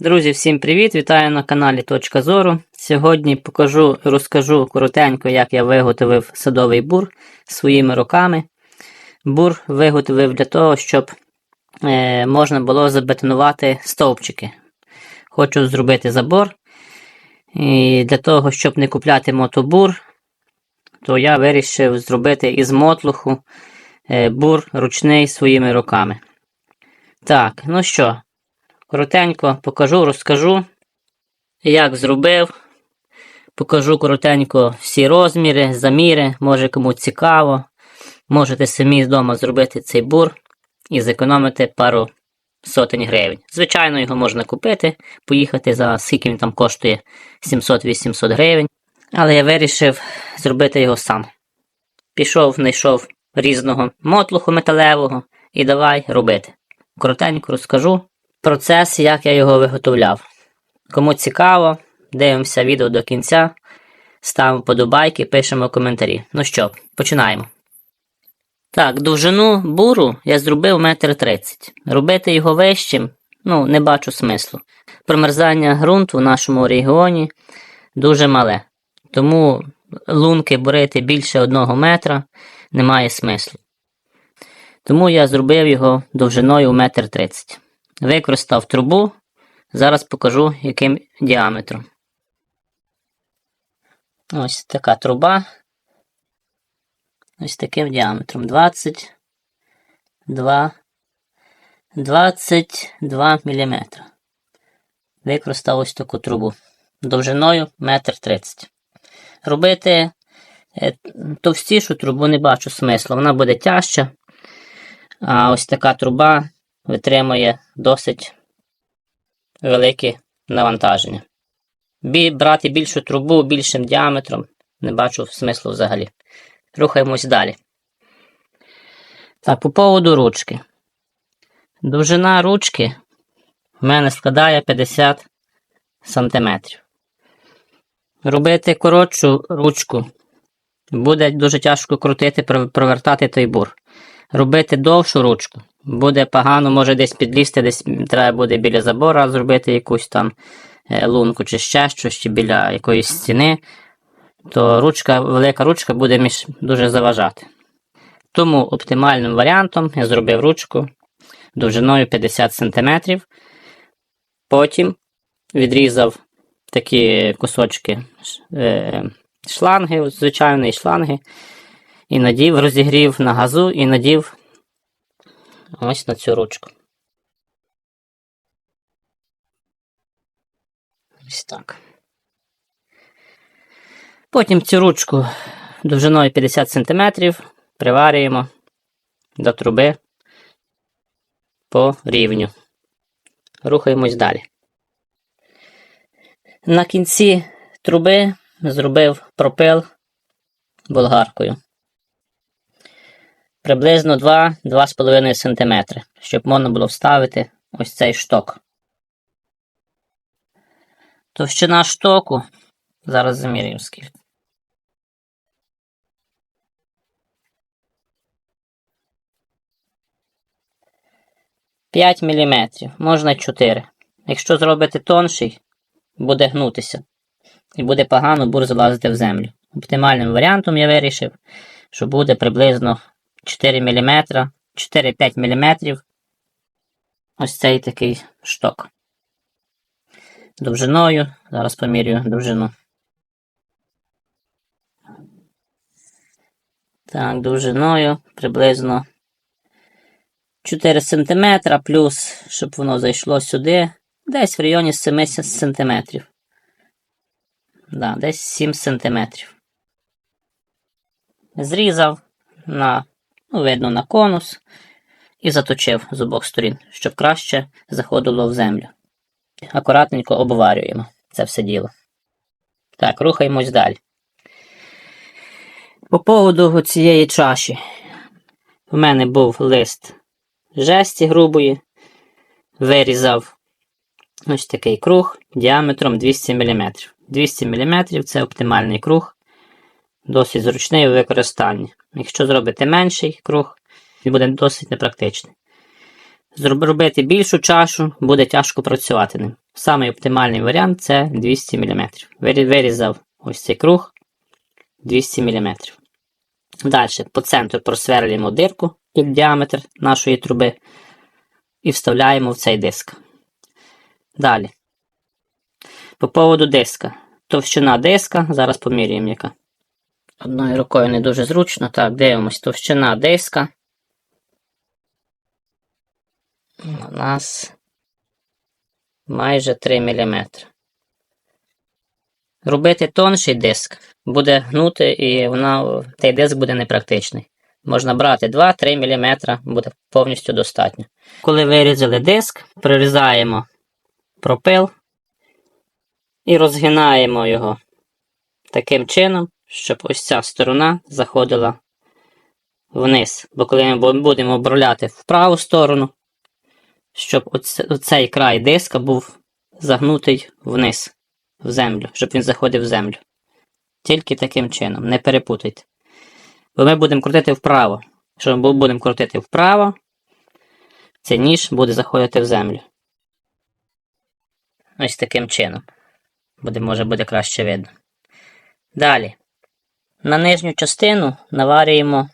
Друзі, всім привіт! Вітаю на каналі Точка Зору. Сьогодні покажу розкажу коротенько, як я виготовив садовий бур своїми руками. Бур виготовив для того, щоб е, можна було забетонувати стовпчики. Хочу зробити забор. І для того, щоб не купляти мотобур, то я вирішив зробити із мотлуху е, бур ручний своїми руками. Так, ну що, коротенько покажу, розкажу, як зробив. Покажу коротенько всі розміри, заміри, може кому цікаво. Можете самі вдома зробити цей бур і зекономити пару сотень гривень. Звичайно, його можна купити, поїхати за скільки він там коштує 700-800 гривень. Але я вирішив зробити його сам. Пішов, знайшов різного мотлуху металевого і давай робити. Коротенько розкажу процес, як я його виготовляв. Кому цікаво, дивимося відео до кінця, ставимо подобайки, пишемо коментарі. Ну що, починаємо. Так, довжину буру я зробив 1,30 м. Робити його вищим, ну, не бачу смислу. Промерзання ґрунту в нашому регіоні дуже мале. Тому лунки бурити більше 1 метра немає смислу. Тому я зробив його довжиною 1,30 м. Використав трубу. Зараз покажу, яким діаметром. Ось така труба. Ось таким діаметром. 22 22 мм. Використав ось таку трубу. Довжиною 1,30 м. Робити е, товстішу трубу не бачу смислу. Вона буде тяжча. А ось така труба витримує досить велике навантаження. Бі, брати більшу трубу більшим діаметром не бачу смислу взагалі. Рухаємось далі. Так, по поводу ручки. Довжина ручки в мене складає 50 см. Робити коротшу ручку буде дуже тяжко крутити, провертати той бур. Робити довшу ручку буде погано, може десь підлізти, десь треба буде біля забора зробити якусь там е, лунку чи ще щось, чи біля якоїсь стіни, то ручка, велика ручка буде між дуже заважати. Тому оптимальним варіантом я зробив ручку довжиною 50 см. Потім відрізав такі кусочки е, шланги, звичайної шланги, і надів, розігрів на газу і надів ось на цю ручку. Ось так. Потім цю ручку довжиною 50 см приварюємо до труби по рівню. Рухаємось далі. На кінці труби зробив пропил болгаркою приблизно 2-2,5 см, щоб можна було вставити ось цей шток. Товщина штоку. Зараз замірюємо скільки. П'ять міліметрів, можна 4. Якщо зробити тонший, буде гнутися. І буде погано бур залазити в землю. Оптимальним варіантом я вирішив, що буде приблизно 4 мм, 4-5 мм. Ось цей такий шток. Довжиною. Зараз помірюю довжину. Так, довжиною приблизно 4 см, плюс, щоб воно зайшло сюди, десь в районі 7 см. Да, десь 7 см. Зрізав на видно на конус, і заточив з обох сторін, щоб краще заходило в землю. Акуратненько обварюємо це все діло. Так, рухаємось далі. По поводу цієї чаші, в мене був лист жесті грубої, вирізав ось такий круг діаметром 200 мм. 200 мм це оптимальний круг, досить зручний у використанні. Якщо зробити менший круг, він буде досить непрактичний. Зробити більшу чашу буде тяжко працювати ним. Самий оптимальний варіант це 200 мм. Вирізав ось цей круг 200 мм. Далі по центру просверлюємо дирку під діаметр нашої труби і вставляємо в цей диск. Далі. По поводу диска. Товщина диска, зараз поміряємо яка. Одною рукою не дуже зручно. Так, дивимось, товщина диска. У нас майже 3 мм. Робити тонший диск буде гнути і вона, цей диск буде непрактичний. Можна брати 2-3 мм, буде повністю достатньо. Коли вирізали диск, прорізаємо пропил і розгинаємо його таким чином, щоб ось ця сторона заходила вниз. Бо коли ми будемо оброляти в праву сторону, щоб оце- оцей край диска був загнутий вниз, в землю, щоб він заходив в землю. Тільки таким чином, не перепутайте. Бо ми будемо крутити вправо. Якщо ми будемо крутити вправо, цей ніж буде заходити в землю. Ось таким чином. Буде, може буде краще видно. Далі. На нижню частину наварюємо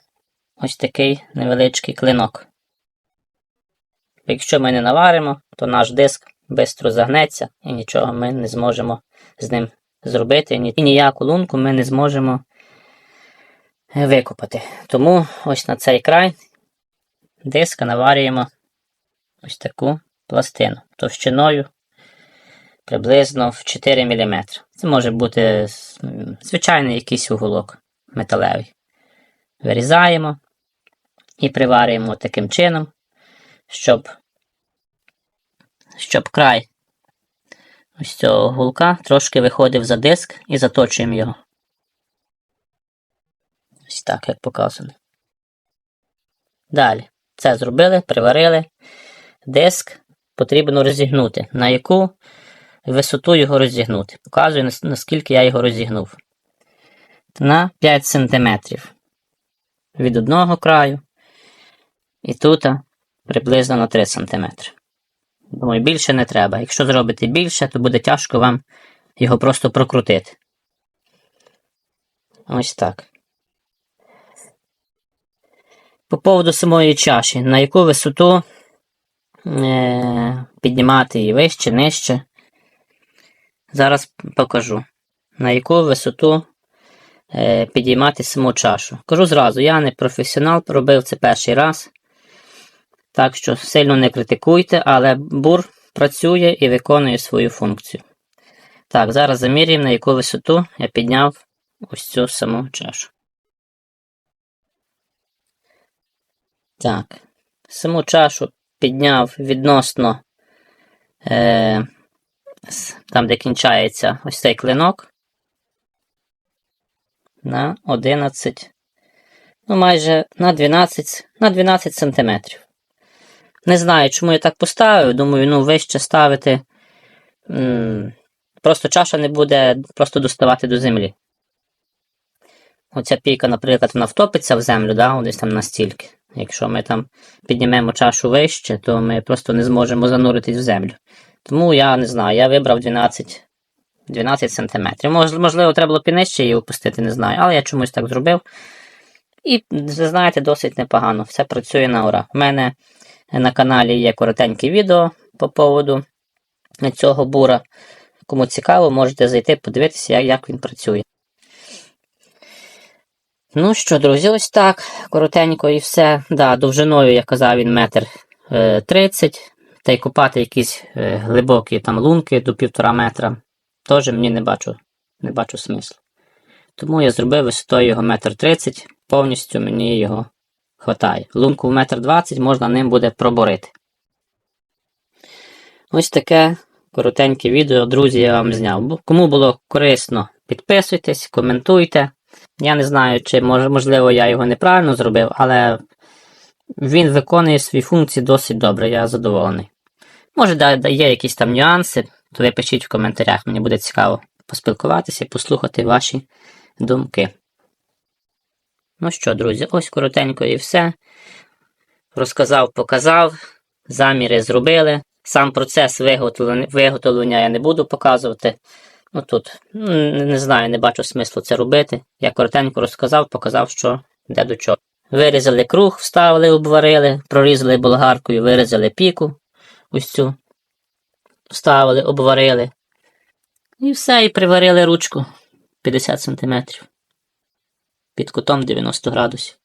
ось такий невеличкий клинок. Якщо ми не наваримо, то наш диск швидко загнеться і нічого ми не зможемо з ним зробити. І ніяку лунку ми не зможемо викопати. Тому ось на цей край диска наварюємо ось таку пластину товщиною приблизно в 4 мм. Це може бути звичайний якийсь уголок металевий. Вирізаємо і приварюємо таким чином, щоб, щоб край ось цього гулка трошки виходив за диск і заточуємо його. Ось так, як показано. Далі. Це зробили, приварили. Диск потрібно розігнути. На яку висоту його розігнути. Показую, наскільки я його розігнув. На 5 см від одного краю. І тут приблизно на 3 см. Думаю, більше не треба. Якщо зробити більше, то буде тяжко вам його просто прокрутити. Ось так. По поводу самої чаші, на яку висоту е- піднімати її вище, нижче. Зараз покажу, на яку висоту е, підіймати саму чашу. Кажу зразу, я не професіонал, робив це перший раз. Так що сильно не критикуйте, але бур працює і виконує свою функцію. Так, зараз замірюємо, на яку висоту я підняв ось цю саму чашу. Так, саму чашу підняв відносно е, там, де кінчається ось цей клинок. На 11, ну майже на 12, на 12 сантиметрів. Не знаю, чому я так поставив. Думаю, ну вище ставити. Просто чаша не буде просто доставати до землі. Оця пійка, наприклад, вона втопиться в землю, да, десь там настільки. Якщо ми там піднімемо чашу вище, то ми просто не зможемо зануритись в землю. Тому я не знаю, я вибрав 12, 12 сантиметрів. Мож, можливо, треба було пінижче її опустити, не знаю, але я чомусь так зробив. І, ви знаєте, досить непогано. Все працює на ура. У мене на каналі є коротеньке відео по поводу цього бура. Кому цікаво, можете зайти, подивитися, як, він працює. Ну що, друзі, ось так. Коротенько і все. Да, довжиною, я казав, він метр е, тридцять. Та й копати якісь е, глибокі там лунки до півтора метра. Теж мені не бачу, не бачу смислу. Тому я зробив висотою його метр тридцять, повністю мені його хватає. Лунку в метр двадцять можна ним буде проборити. Ось таке коротеньке відео, друзі, я вам зняв. Кому було корисно, підписуйтесь, коментуйте. Я не знаю, чи можливо я його неправильно зробив, але він виконує свої функції досить добре, я задоволений. Може, да, да, є якісь там нюанси, то ви пишіть в коментарях, мені буде цікаво поспілкуватися і послухати ваші думки. Ну що, друзі, ось коротенько і все. Розказав, показав, заміри зробили. Сам процес виготовлення, виготовлення я не буду показувати. Ну тут не знаю, не бачу смислу це робити. Я коротенько розказав, показав, що де до чого. Вирізали круг, вставили, обварили, прорізали болгаркою, вирізали піку. Ось цю. Вставили, обварили. І все, і приварили ручку 50 см. Під кутом 90 градусів.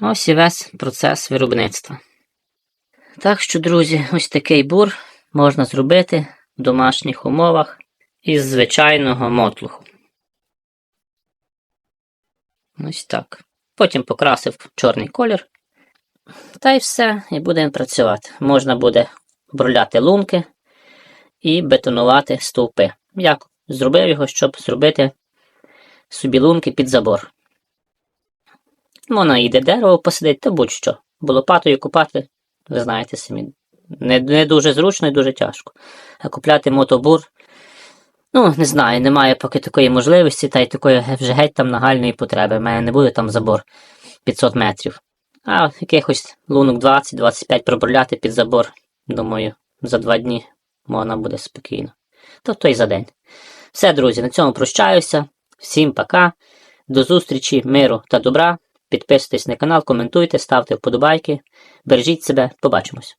Ось і весь процес виробництва. Так що, друзі, ось такий бур можна зробити в домашніх умовах із звичайного мотлуху. Ось так. Потім покрасив чорний колір. Та й все, і будемо працювати. Можна буде оброляти лунки і бетонувати стовпи. Як зробив його, щоб зробити собі лунки під забор. Можна і де дерево посадити, та будь-що. Бо лопатою купати, ви знаєте самі, не, не дуже зручно і дуже тяжко. А купляти мотобур, ну, не знаю, немає поки такої можливості, та й такої вже геть там нагальної потреби. У мене не буде там забор 500 метрів. А якихось лунок 20-25 пробурляти під забор, думаю, за два дні можна буде спокійно. Тобто і за день. Все, друзі, на цьому прощаюся. Всім пока. До зустрічі, миру та добра. Підписуйтесь на канал, коментуйте, ставте вподобайки. Бережіть себе, побачимось.